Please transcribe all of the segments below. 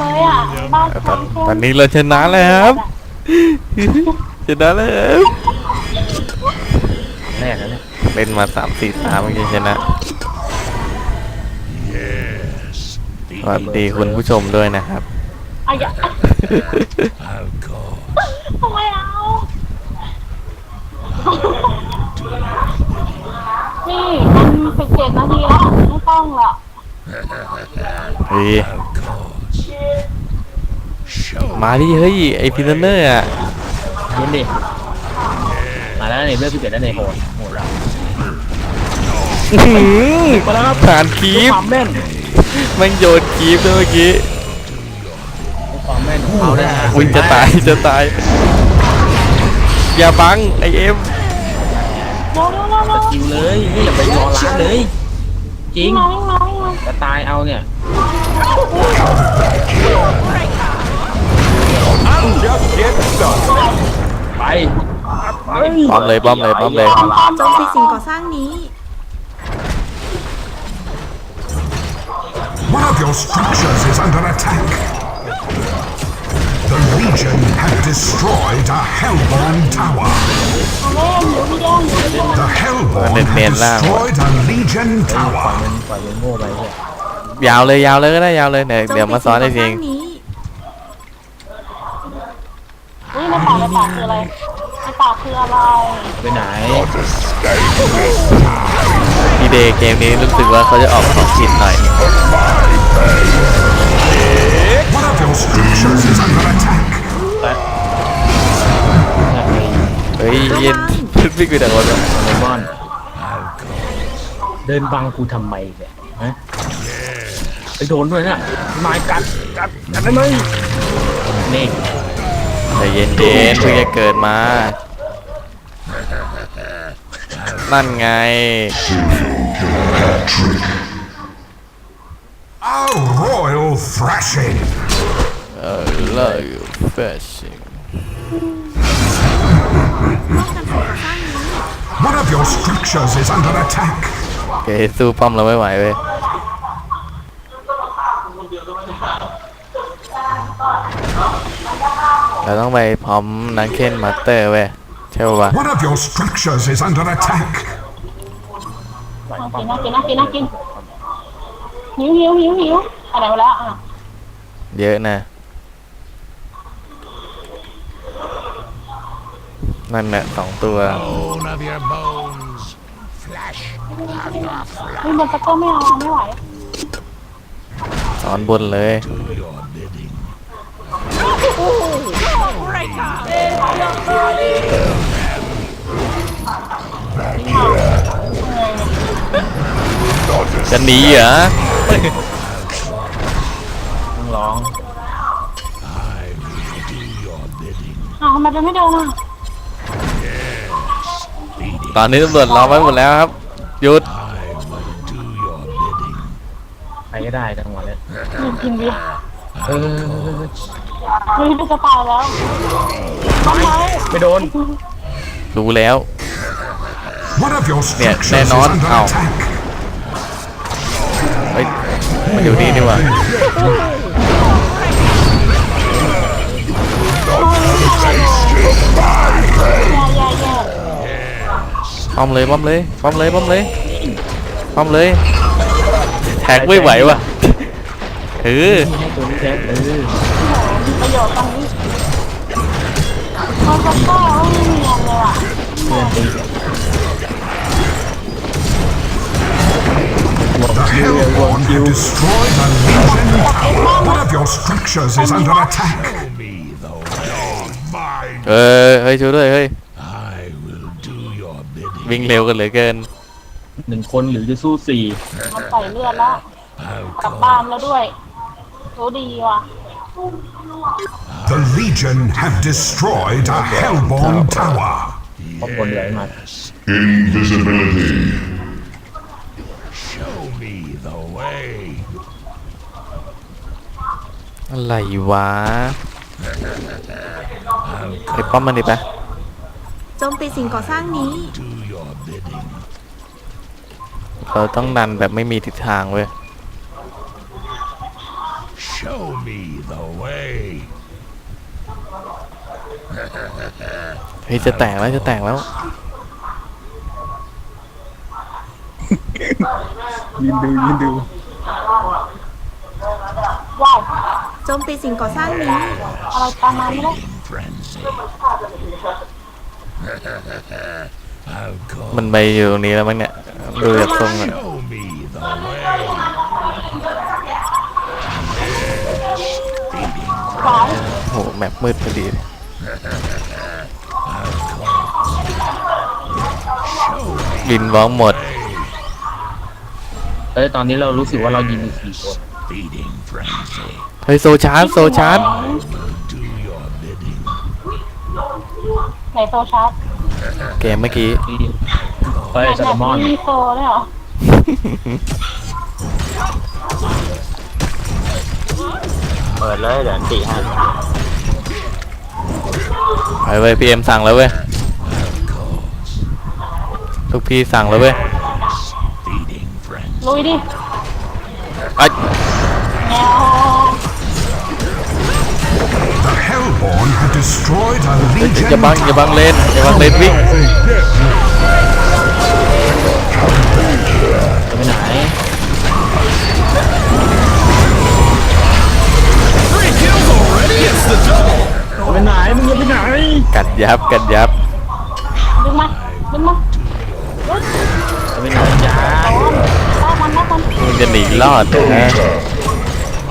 เลยอะบ้านตอช้านงเข้มตอนนี้เราชนะแล้วครับชนะแล้วครับแรกแล้วเนี่ยเล่นมาสามสี่ตาเมื่อกี้ชนะสวัสดีคุณผู้ชมด้วยนะครับเอาอย่าทำไมเอานี่มันสิบเจ็ดนาทีแล้วไม่ต้องละเฮ้ย มาดิเฮ้ยไอพิซเนอร์อะยินดิมาแล้วนี่เลือกพิเศษแล้วในโหดโหดเราอื้อหือมาแล้วครับผ่านคีบความแม่นแมันโยนคีบด้วยเมื่อกี้ความแม่นของเขาเนี่ยอุ้ยจะตายจะตาย อย่าบังไอเอ็มเร็วเร็วเร็วเร็วคิวเลยนี่อย่าไปรอร้านเลย จริงมาวิ่งมาวิ่งมาจะตายเอาเนี่ย ไปป้อมเลยป้อมเลยป้อมเลยโจมตีสิ่งก่อสร้างนี้ One of your structures is under attack. The Legion have destroyed a Hellborn tower. เอาเล่นอยู่พี่แดง The Hellborn Nên have miền Lao à? destroyed a Legion ปล่อย tower. มันปล่อยมันโง่ไปเนี่ยยาวเลยยาวเลยก็ได้ยาวเลยเดี๋ยวโจมเดี๋ยวตีมาสิ่งซ้อนก่ให้อจสริร้างงนี้ อุ้ย ในป่าในป่าคืออะไรในป่าคืออะไรไปไหนพี่เดย์เกมนี้รู้สึกว่าเขาจะออกของผิดหน่อย One of your structures is under attack. เฮ้ยเย็นพี่กูแต่คนละเลมอนเดินบังกูทำไมเนี่ยฮะไปโดนด้วยนะไม้กัดกัดกัดได้ไหมนี่ แต่เย็นเย็นเพิ่งจะเกิดมา นั่นไง A royal thrashing. เออเลิกแฟชั่น One of your structures is under attack. เกสู้ป้อมเราไม่ไหวเว้ย เราต้องไปพร้อมนักเคนมาสเตอร์เว้ยใช่ปะ One of your structures is under attack. น่ากินน่ากินน่ากินน่ากินหิวหิวหิวหิวอะไรมาแล้วอะเยอะนะ นั่นแหละสองตัว Bone of your bones. Flesh of your เฮ้ยบนตะโก้ไม่เอาไม่ไหว สอนบนเลย your bidding. จะหนีเหรอต้องร้องอ้าวทำไมจะไม่เดินอะตอนนี้ตำรวจล้อมไว้หมดแล้วครับหยุดไปก็ได้จังหวะเนี้ยกินกินดิ เออ เฮ้ยจะตายแล้วทำไมไม่โดน รู้แล้ว One of your Nè, structures nè, is nó- under ảo. attack. เฮ้ยมันอยู่นี่ดีกว่าแย่แย่แย่ป้อมเลยป้อมเลยป้อมเลยป้อมเลยป้อมเลยแท็กไม่ไหวว่ะเออให้ตัวนี้แท็กเออประโยชน์ตรงนี้เขาจะก็ไม่มีอะไรเลยอะเพื่อนตี The Hellborn have destroyed a Legion tower. One of your structures is under attack. เออเฮ้ยช่วยด้วยเฮ้ยวิ่งเร็วกันเหลือเกินหนึ่งคนหรือจะสู้สี่มันใส่เลือดแล้วกลับบ้านแล้วด้วยรู้ดีว่ะ The Legion have destroyed a Hellborn tower. เพราะบนเหลือมา Invisibility. Show me the way. อะไรวะไปป้อมมันดิปะโจมตีสิ่งก่อสร้างนี้เราต้องดันแบบไม่มีทิศทางเว้ย Show me the way. เฮ้ยจะแตกแล้วจะแตกแล้ว ยืนดูยืนดูว้าวโจมตีสิ่งก่อสร้างนี้ อะไรประมาณนี้เลย Frenzy. I'll go. มันไปอยู่ตรงนี้แล้วมั้งเนี่ยดูจากทรงอะ Show me the way. ขวายโอ้โหแมปมืดพอดีเลยบินว้องหมด เอ้ยตอนนี้เรารู้สึกว่าเรายิงมีสี่คน Feeding frenzy. เฮ้ยโซชาร์จโซชาร์จ Do your bidding. ไหนโซชาร์จเกมเมื่อกี้ที่เฮ้ยไหนซาลมอนมีโซด้วยเหรอ เปิดเลยเดี๋ยวอันตีให้ไปเว้ยพีเอ็มสั่งแล้วเว้ยทุกพี่สั่งแล้วเว้ย Feeding frenzy. ลุยดิไอ้แนว The Hellborn have destroyed a เฮ้ย legion. อย่าบังอย่าบังเลนอย่าบังเลนวิ่งจะไปไหน ไปไหนมึงจะไปไหนกัดยับกัดยับดึงมาดึงมาจะไปไหนจ้าลากมันลากมันมึงจะหนีรอดนะ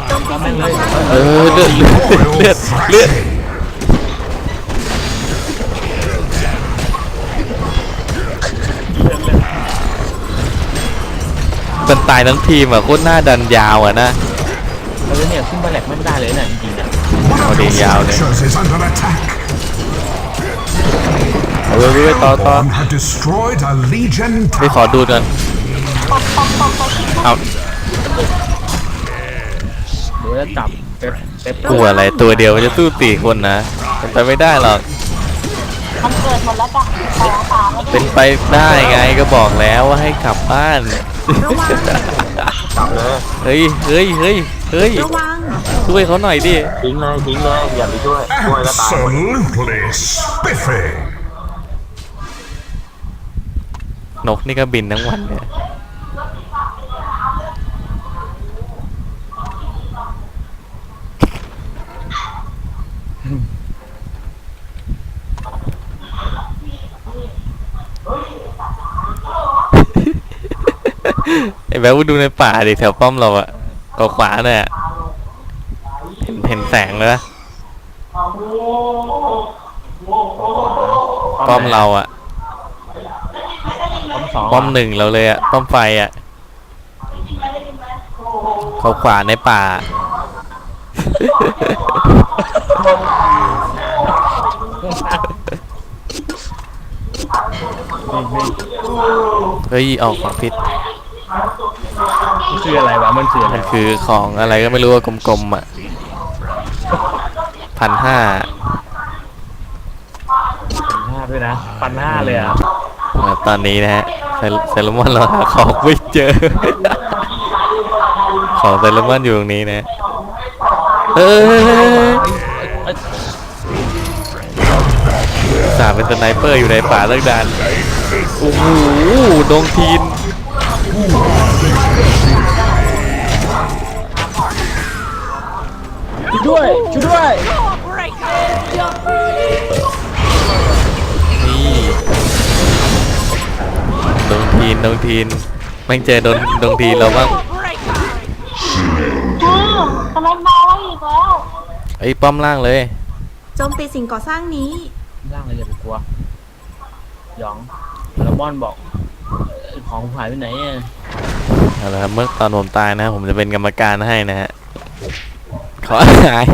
โจมตีสิ่งก่อสร้างนี้เออเลือดเลือดเลือดเลือดมันตายทั้งทีมอะโคตรหน้าดันยาวอะนะเออเนี่ยขึ้นมาแหลกไม่ได้เลยน่ะจริง ๆอะ One of Hold your it, yeah, hold it. structures is under attack. เอาเว้ยเว้ยต่อต่อ Hellborn have destroyed a legion ไปขอ tower. ดูก่อนเอาเดี๋ยวจะจับเป๊ปเป๊ปกลัวอะไรตัวเดียวมันจะสู้สี่คนนะเป็นไปไม่ได้หรอกมันเกิดหมดแล้วจ้ะต่อขาไม่ได้เป็นไปได้ไงก็บอกแล้วว่าให้กลับบ้านระวังกลับเลยเฮ้ย เฮ้ย เฮ้ย เฮ้ย ระวัง ช่วยเขาหน่อยดิ ทิ้งเลยทิ้งเลยอย่าไปช่วยช่วยก็ตาย Absolutely spiffy. นกนี่ก็บินทั้งวันเนี่ยไอ้แบ๊วดูในป่าดิแถวป้อมเราอะก็ขวาเนี่ยเห็น เห็นแสงเลยปะป้อมเราอะป้อมสองป้อมหนึ่งเราเลยอะป้อมไฟอะเขาขวาในป่าเฮ้ยออกของผิดมันคืออะไรวะมันคืออะไรมันคือของอะไรก็ไม่รู้ว่ากลมๆอะ พันห้าพันห้าด้วยนะพันห้าเลยอะตอนนี้นะฮะเซลมอนเราหาของไม่เจอ ของเซลมอนอยู่ตรงนี้นะเฮ้ยสามเป็นสไนเปอร์อยู่ในป่าเลิกดานโอ้โหดงทีน ดงทีนดงทีนแม่งเจอโดนดงทีนเราบ้างอืมสแลกดาวน์ไว้อีกแล้ว ไอ้ยป้อมล่างเลย โจมตีสิ่งก่อสร้างนี้ร่างเลยอย่าไปกลัวหยองแล้วมอนบอกเอ่อของผมหายไปไหนอะเอาละครับเมื่อตอนผมตายนะ ผมจะเป็นกรรมการให้นะฮะ ขอหาย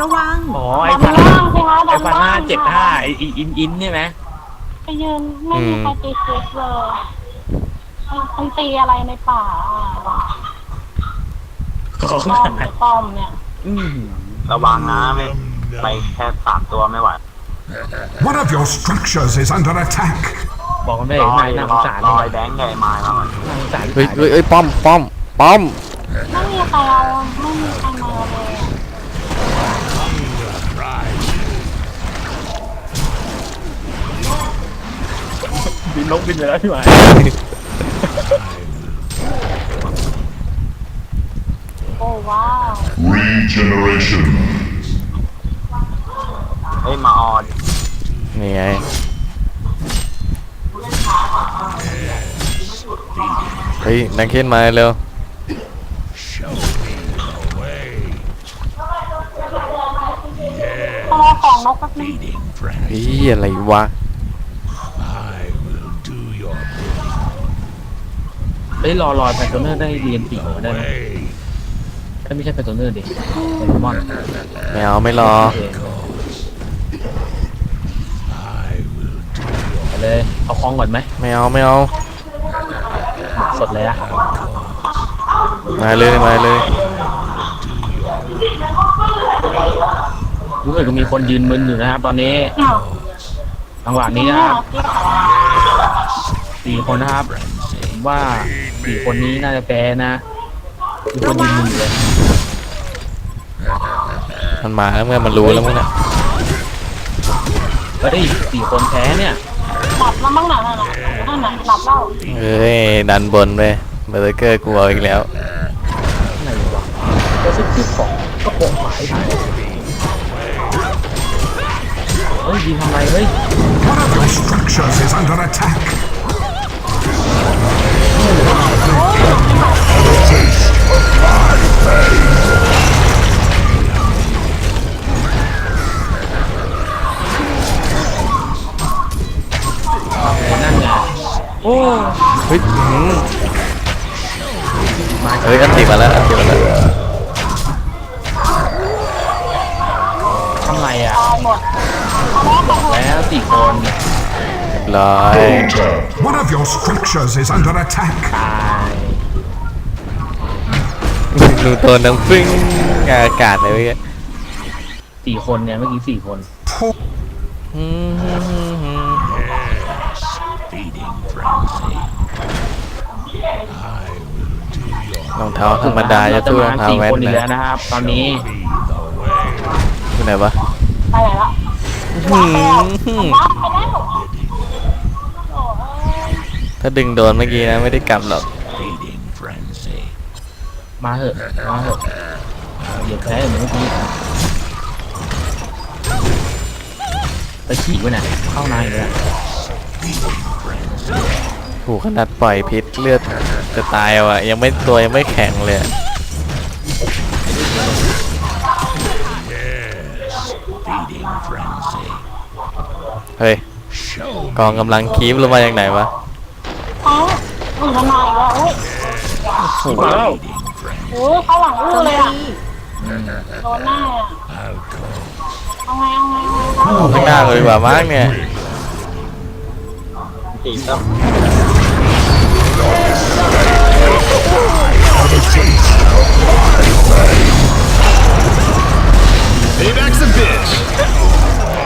ระวังอ๋อไอ้ดัพันนล่างสิคะไอ้ดันพันล่าห้างเจ็ดห้าไอ้อินอินอินใช่ไหมไปยืนไม่มีใครตีเซ็กเลยมันตีอะไรในป่าอะของป้อมหายป้อมเนี่ยอืมระวังนะไม่ไปแค่สามตัวไม่ไหว One of your structures is under attack. บอกมันไปรเลยอนายยน่าสรงอสารรเลอยยแบงค์ไงไม้มามันน่าสงสารเฮ้ยเฮ้ยเฮ้ยป้อมป้อมป้อมไม่มีใครเอาไม่มีใครมาเลย บินลงบินไปแล้วพี่หมายโอ้ว้าว Regeneration. เฮ้ยมาออดนี่ไงเฮ้ยนังเคนมาเร็วต้องรอของนกแป๊บนึง เฮ้ยอะไรวะ เฮ้ยรอรอแพทเทอร์เนอร์ได้เรียนตีหัวได้ไหมเอ้ยไม่ใช่แพทเทอร์เนอร์ดิโปเกมอนไม่เอาไม่รอไปเลยเอาคล้องก่อนไหมไม่เอาไม่เอาสดเลยอะมาเลยมาเลยรู้สึกว่ามีคนยืนมึนอยู่นะครับตอนนี้อ้าวจังหวะนี้นะครับสี่คนนะครับผมว่า สี่คนนี้น่าจะแพ้นะมีคนยืนมึนอยู่เลยมันมาแล้วเมื่อมันรู้แล้วมั้งเนี่ยเฮ้ยสี่คนแพ้เนี่ยหลับแล้วมั้งหนังน่ะนั่นน่ะหลับแล้วเอ้ยดันบนไปเบอร์เกอร์กลัวอีกแล้วไหนวะก็ซื้อที่ของก็โปงหมายถ่ายเฮ้ยยิงทำไมเฮ้ย One of your structures is under attack. นั่นไงโอ้เฮ้ยอืมเฮ้ยอันติมาแล้วอันติมาแล้วทำไมอะ หมดแล้วสี่คน บร้อย One of your structures is under attack. ตายดูตัวนังฟึ้งอากาศเลยเว้ยสี่คนเนี่ยเมื่อกี้สี่คน Poor อืมรองเท้าธรรมดาจะตู้รองเท้าสี่แว่นคนอีกนะแล้วนะครับ ตอนนี้ที่ไหนวะไปไหนละหืมวับไปแล้วโอ้ย ถ้าดึงโดนเมื่อกี้นะไม่ได้กลับหรอก มาเถอะมาเถอะอย่าแพ้เหมือนเมื่อกี้ไปขี่ไว้ไหนเข้าในเลยอะถูกขนาดปล่อยพิษเลือดจะตายว่ะ ยังไม่ตัวยังไม่แข็งเลยอะเฮ้ยกองกำลังคีบลงมาจากไหนวะแท้อุ่น มันมาอีกแล้วอุ้ยมาแล้วโอ้ยเขาหลังอู้เลยอะโดนหน้าอะเอาไงเอาไงเอาไงข้างหน้าเลยดีกว่ามากเนี่ยตีต้อง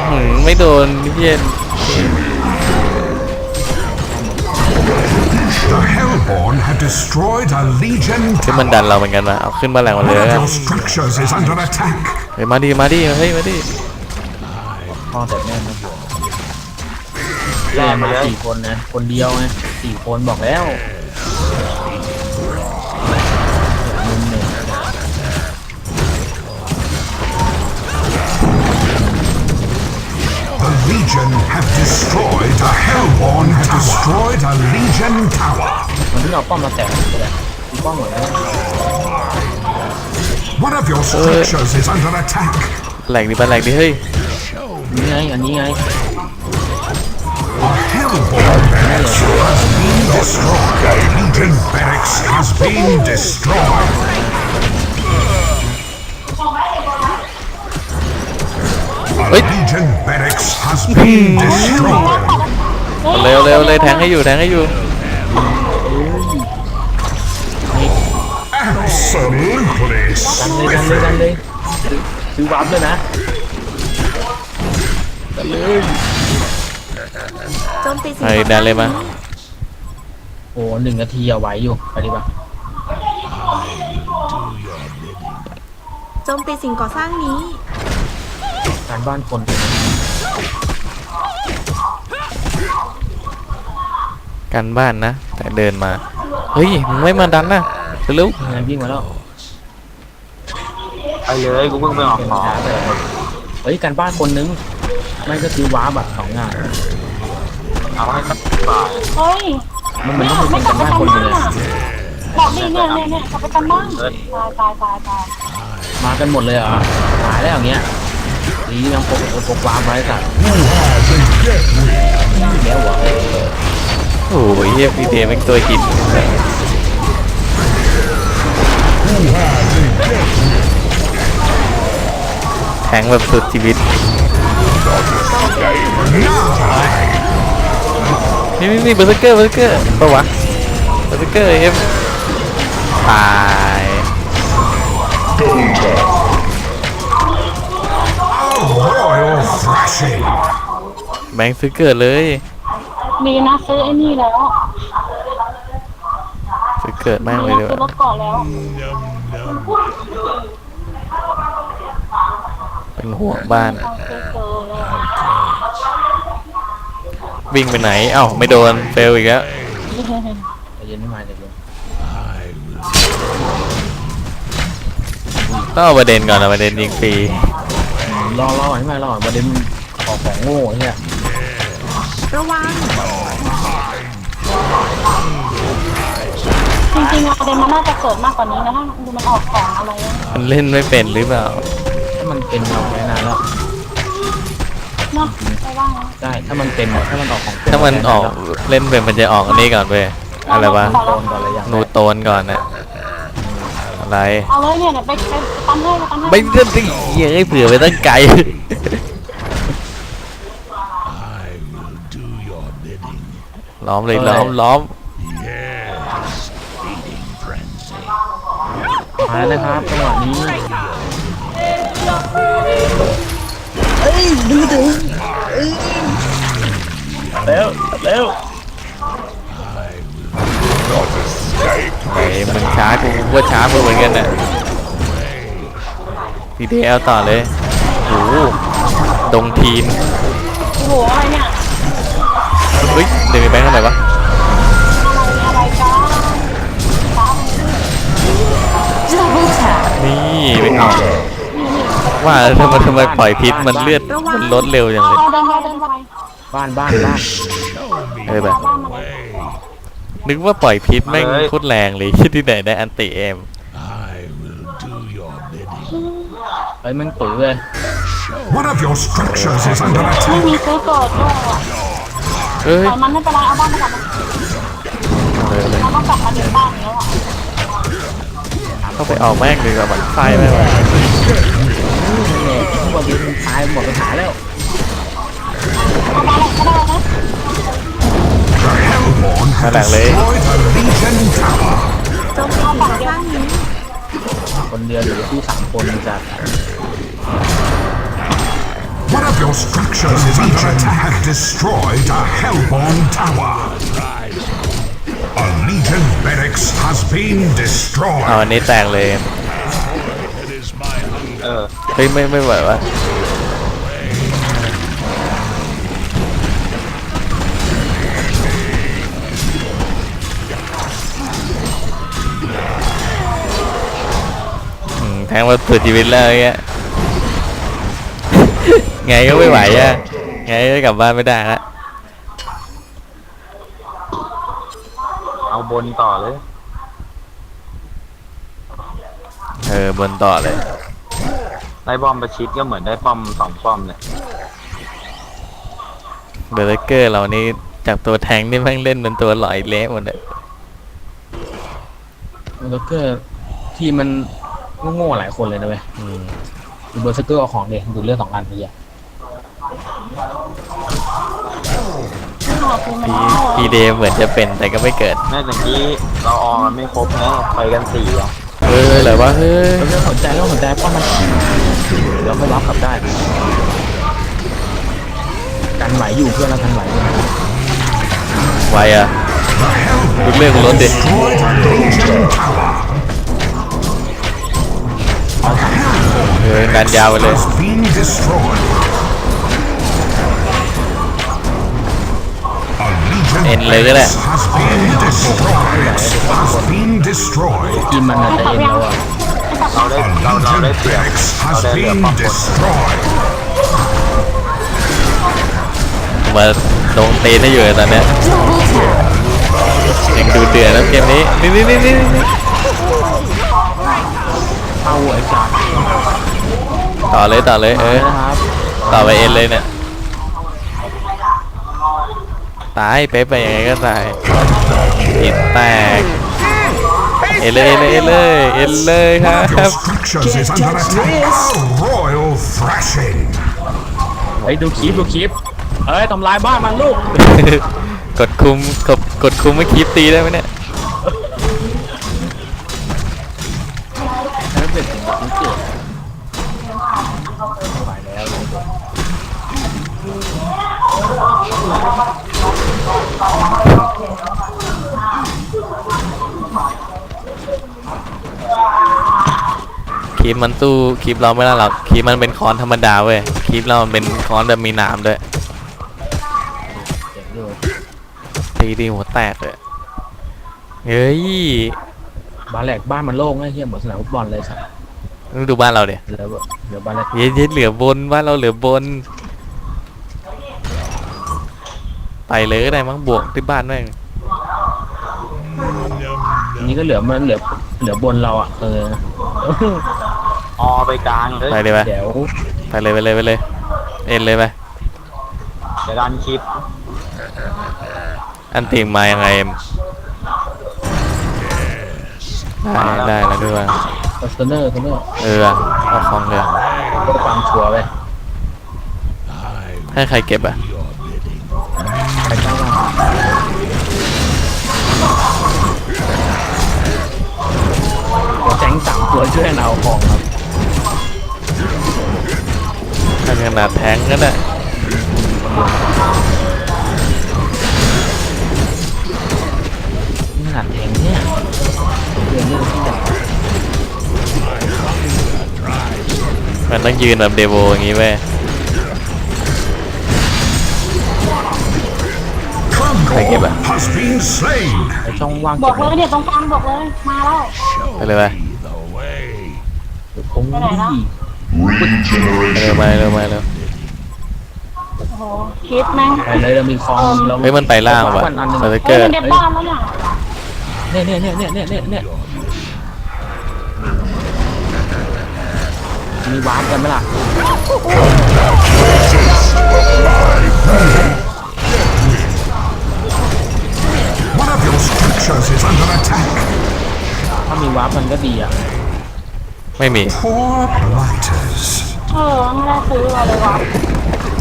หืมไม่โดนเพี้ยน The Hellborn have destroyed a Legion ที่มัน tower. ดันเราเหมือนกันมาเอาขึ้นมาแรงกว่า One เลย of แล้วกัน your structures is under attack. เฮ้ยมาดิมาดิเฮ้ยมาดิ พ่อแต่แม่ไม่บอกแม่มาสี่คนนะ คนเดียวไงสี่คนบอกแล้วมุมหนึ่ง The Legion have destroyed a Hellborn have destroyed a Legion tower. มันที่เราป้อมมาแตกเลยดูป้อมหมดแล้ว One of your structures is under attack. แหลกดิปะแหลกดิเฮ้ยนี่ไงอันนี้ไง A Hellborn barracks has been destroyed. Legion barracks has been destroyed. A Wait. Legion barracks has been destroyed. เร็วเร็วเลยแทงให้อยู่แทงให้อยู่ Absolutely ดันเลยดันเลยดันเลยซื้อวาร์ปด้วยนะโจมตีสิ่งไอ้ก่อสดัร้านงเลยมานี้โอ้หนึ่งนาทีเอาไหวอยู่ไปดีป่ะโจมตีสิ่งก่อสร้างนี้ การบ้านคน กันบ้านนะ แต่เดินมา เฮ้ยมึงไม่มาดันนะเร็วงานวิ่งมาแล้วไปเลยกูเพิ่งไปออกของเฮ้ยการบ้านคนนึง ไม่ก็คือวาร์ปอะสองงานเอาให้สักบาทเฮ้ยมันเหมือนต้องเป็นการบ้านคนเลยบอกดิเนี่ยเนี่ยเนี่ยกลับไปกันบ้านตายตายตายตายมากันหมดเลยเหรอตายแล้วอย่างเงี้ยดียังพกเออพกวาร์ปไว้สัตว์แล้ววะๆ โอ้ยเฮียพีเดแม่งตัวหินแทงแบบสุดชีวิตนี่นี่นี่เบอร์เซอร์เกอร์เบอร์เซอร์เกอร์ปะวะเบอร์เซอร์เกอร์เอ็มตายแบงค์ซื้อเกิดเลย มีนะซื้อไอ้นี่แล้วซื้อเกิดแม่งมีเลยนะดีกซื้อรว่าถเกาะแล้วเป็นห่วงบ้านต้องซื้อเกินวิ่งไปไหน เอ้าไม่โดนเฟลอีกแล้ว ใจเย็นไม่มาใจเย็นต้องเอาประเด็นก่อนเอาประเด็นยิงฟรีรอรอให้มารอประเด็นขอของโง่เนี่ยระวัง ริงๆอะเดนมันน่าจะเกิดมากกว่านี้นะถ้าดูมันออกของอะไรอะมันเล่นไม่เป็นหรือเปล่า ถ้ามันเป็นเราแค่นานแล้วเนาะไปว่าไงได้ถ้ามันเป็นถ้ามันออกของเป็ถ้ามันออกเล่นเป็นมันจะออกอันนี้ก่อนเว้ยอะไรวะโดนก่อนเลยอย่างนูโตนก่อนนะอะไรเอาเลยเนี่ยเดี๋ยวไปไปตั้งให้ไปตั้งให้ไม่เล่นสิเหี้ยให้เผื่อไปตั้งไกลล้อมเลยล้อมล้อม มาแล้วครับจังหวะนี้เอ้ยดูดิเอ้ยเร็วเร็วไอ้มึงช้ากูกูก็ช้ามึงเหมือนกันน่ะพีเดเอาต่อเลยโอ้โหดงทีนโอ้โหอะไรเนี่ยเฮ้ยเดินไปแบงค์ทำไมวะ นี่ไปเอาว่าทำไมทำไมปล่อยพิษมันเลือดมันลดเร็วจังเลยเอาเดินไปเดินไปบ้านบ้านบ้านเออแบบบ้านมาเลยนึกว่าปล่อยพิษแม่งโคตรแรงเลยที่ไหนได้อันติเอมเฮ้ยมันตุ๋ยเลย One of your structures is under ไม่ attack. มีซื้อเกิดด้วยอะเฮ้ยปล่อยมันไม่เป็นไรเอาบ้านมากลับมาเอาต้องกลับมาถึงบ้านแล้วอะ เข้าไปออกแม่งดีกว่ามันไฟแม่งว่ะเนี่ยทุกวันนี้มันตายหมดปัญหาแล้วเอามาเลยก็ได้นะ The Hellborn ข้าง have หลังเลยโจมตีสิ่งก่อสร้างนี้คนเดียวหรือที่สามคนจะ One of your structures is under attack. Destroyed a Hellborn Tower. A Legion barracks has been destroyed. อันนี้แตกเลยเออเฮ้ยไม่ไม่ไหววะอืมแทงมาสุดชีวิตแล้วไอ้เงี้ย ไงก็ไม่ไหวอะไงก็กลับบ้านไม่ได้ละ เอา บนต่อเลย เออบนต่อเลย ได้บอมประชิดก็เหมือนได้ป้อมสองป้อมเนี่ยเบอร์เกอร์เรานี่จากตัวแทงนี่แม่งเล่นเป็นตัวหลอยเละหมดเลยมันก็เกอร์ที่มันโง่ๆหลายคนเลยนะเว้ยอืมดูเบอร์สเกอร์เอาของเด็กดูเลือดสองอันไป อะคือมันพีพีเดเหมือนจะเป็นแต่ก็ไม่เกิดแม่ตะกี้เราออกกันไม่ครบนะไปกันสี่อะเฮ้ยอะไรวะเฮ้ยเราเรื่องสนใจแล้วสนใจเพราะมันเดี๋ยวค่อยรับกลับได้ไกลกันไหวอยู่เพื่อนเรากันไหวอยู่ไวอะ The เรื่องรถดิ destroyed a Legion tower. เอองานยาวไปเลย เอ็นเลยก็ได้ has been destroyed. Has been destroyed. ทีมมันอาจจะเอ็นแล้วอะเราได้เราเรา Legion ได้เปรียบ barracks เรา has ได้เหลือ been ป้อมบน destroyed. มาลงตีนให้อยู่เลยตอนเนี้ยยังดูเดือดแล้วเกมนี้นี่นี่นี่นี่นี่เข้าไอ้สัดต่อเลยต่อเลยเออนะครับต่อไปเอ็นเลยเนี่ย ตายเป๊ะไปยังไงก็ตายอิดแตกเอ็นเลยเอ็นเลยเอ็นเลยเอ็นเลยค One รั of your บ structures is under attack. A royal thrashing. ไอ้ยดูคลิปดูคลิปเอ้ยทำลายบ้านมันลูก กดคุมกดกดคุมไม่คลิปตีได้ไหมเนี่ย คลิปมันสู้คลิปเราไม่ได้หรอกคลิปมันเป็นคอนธรรมดาเว้ยคลิปเรามันเป็นคอนแบบมีหนามด้วยเจ๋งอยู่ตีดีหัวแตกเลยเฮ้ยบ้านแหลกบ้านมันโล่งไอ้เหี้ยเหมือนสนามฟุตบอลเลยสัตว์มึงดูบ้านเราเดี๋ยเหลือแบบเหลือบ้านแหลกเย็นเย็นเหลือบนบ้านเราเหลือบน ไปเลยก็ได้มั้งบวกที่บ้านแม่งอันนี้ก็เหลือมันเหลือเหลือบนเราอะเออ ออไปกลางเลยไปเลยไปเดี๋ยวไปเลยไปเลยไปเลย เอ็นเลยไปเดี๋ยวดันคลิปอันตีมายังไงเอ็มได้ได้แล้วด้วยคอนเทนเนอร์คอนเทนเนอร์เออเอาของเลยก็ความชัวร์ไปให้ใครเก็บอะไปข้างล่างเดี๋ยวแจ้งสามตัวช่วยกันเอาของครับ ถ้าขนาดแทงก็ได้นี่ขนาดแทงเนี่ยเรื่องเรื่องที่จะมันต้องยืนแบบเดโวอย่างงี้เว้ย Kongor has been slain. ไอช่องว่างบเก็อบกเลยเนี่ยตรงกลางบอกเลย มาแล้ว ไปเลยไปคงดีไป เร็ว Regeneration. ไปเร็วไปเร็วโอ้โหคิดแม่งไปเลยเรามีคอมเราเฮ้ยมันไปล่างว่ะอันหนึงสติกเกเฮ้อยร์มันเด็ดบ้านแล้วเนี่ยเนี่ยเนี่ยเนี่ยเนี่ยเนี่ยเนี่ยมีวาร์ปกันไหมล่ะ One of your structures is under attack. ถ้ามีวาร์ปมันก็ดีอะไม่มี Poor blighters. เออไม่ได้ซื้อมาเลยวะ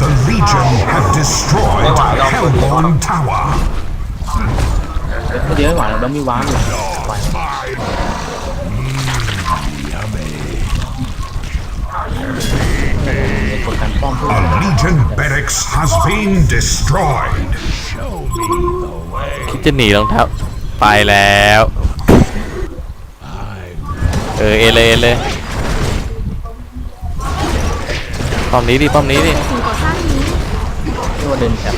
The Legion have destroyed a Hellborn tower. เดี๋ยวไม่ไหวแล้วเรามีวาร์ปอยู่ไหวกดการป้อมเพื่อ A Legion barracks has been destroyed. คิดจะหนีรองเท้าไปแล้ว เออเอเลยเอเลย ป้อมนี้ดิป้อมนี้ดิสิ่งก่อสร้างนี้เรียกว่าเดินแถบ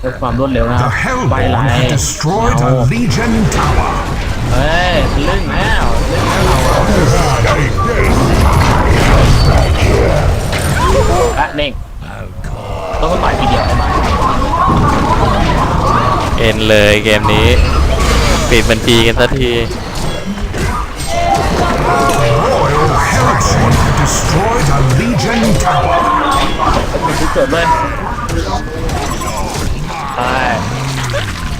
เพื่อความรวดเร็วนะ The ใบไหล Hellborn have destroyed เอา a Legion tower. เฮ้ยเล่นแล้วเล่นแล้วเราอะเน่งต้องไปต่อยทีเดียวได้ไหมเอ็นเลยเกมนี้ ปิดบัญชีกันสักที Royal Heresy have destroyed a Legion tower. เป็นทุกเกิดเลยตาย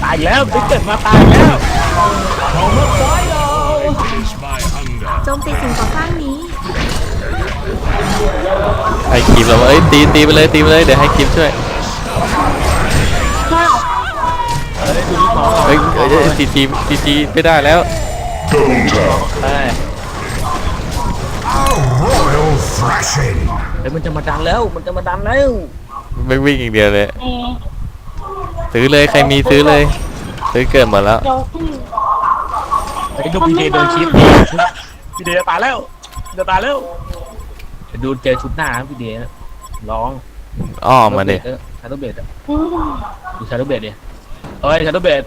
ตายอีกแล้วติ๊กเกิดมาตายอีกแล้วโจมตีสิ่งก่อสร้างนี้ให้คลิปเราว่าเอ้ยตีตีไปเลยตีไปเลยเดี๋ยวให้คลิปช่วยข้าวเฮ้ยเอ้ยจีจีจีจีไม่ได้แล้ว Double tap. ตาย A royal thrashing. เฮ้ยมันจะมาดันแล้ว มันจะมาดันแล้ว ไม่วิ่งอย่างเดียวเลยนี่ซื้อเลยใครมีซื้อเลย ซื้อเกินหมดแล้ว เดี๋ยวพี่ไอ้ดูพีเดโดนชิปพีเดจะตายแล้วจะตายแล้วเดี๋ยวดูเจอชุดหน้านะพีเดร้องอ้อมมาดิชาร์โดเบดอะอืมดูชาร์โดเบดดิเอ้ยชาร์โดเบด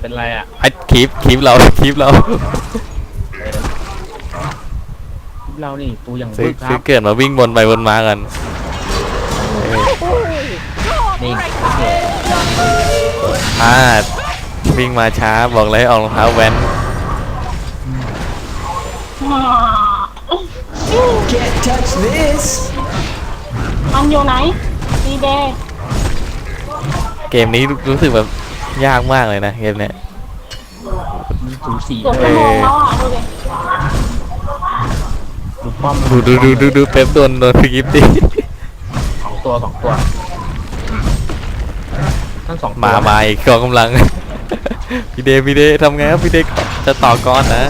เป็นไรอะไอ้คลิปคลิปเราคลิปเรา เรานี่ตัวอย่างซื้อบึกคซื้รัอบเกิดมาวิ่งวนไปวนมากันเออนี่พลาดวิ่งมาช้าบอกเลยออกรองเท้าแว้นอ่า Can't touch this. มันอยู่ไหนดีเดย์เกมนี้รู้สึกแบบยากมากเลยนะเกมเนี้ยสูสีเกือบชั่วโมงแล้วอะดูดิ ดูป้อมดูดูดูดูดูเป๊ปโดนโดนคลิปดิสองตัวสองตัวทั้งสองตัวมามาอีกกองกำลัง พี่เดพี่เดทำไงครับพี่เดจะต่อกรนะ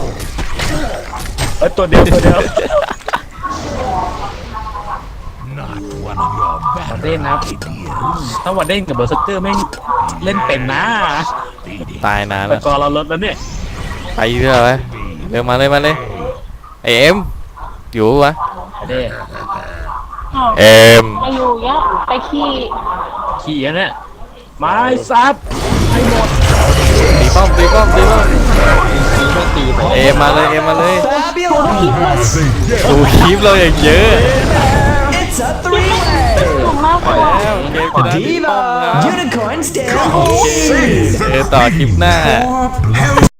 เอ้ยตัวเดียวตัวเดียว Not one of your วันเล่นนะครับถ้าวันเล่นกับเบอร์สเกอร์แม่งเล่นเป็นนะตายนานแต่แล้วกอเราลดแล้วเนี่ยไปเรื่อยไปเร็วมาเลยมาเลยไอเอ็ม อยู่ปะเด้อ้าวเอ็มไปอยู่เยอะไปขี้ขี่อันเนี่ยไม้ซับให้หมดตีป้อมตีป้อมตีป้อมตีไม่ตีไปเอ็มมาเลยเอ็มมาเลย Fabulous. ดูคลิปเราอย่างเยอะ It's a three-way. ถึงมากกว่าแล้วเกมชนะที่ป้อมครับ Diva. Unicorn still. เจอต่อคลิปหน้า Hell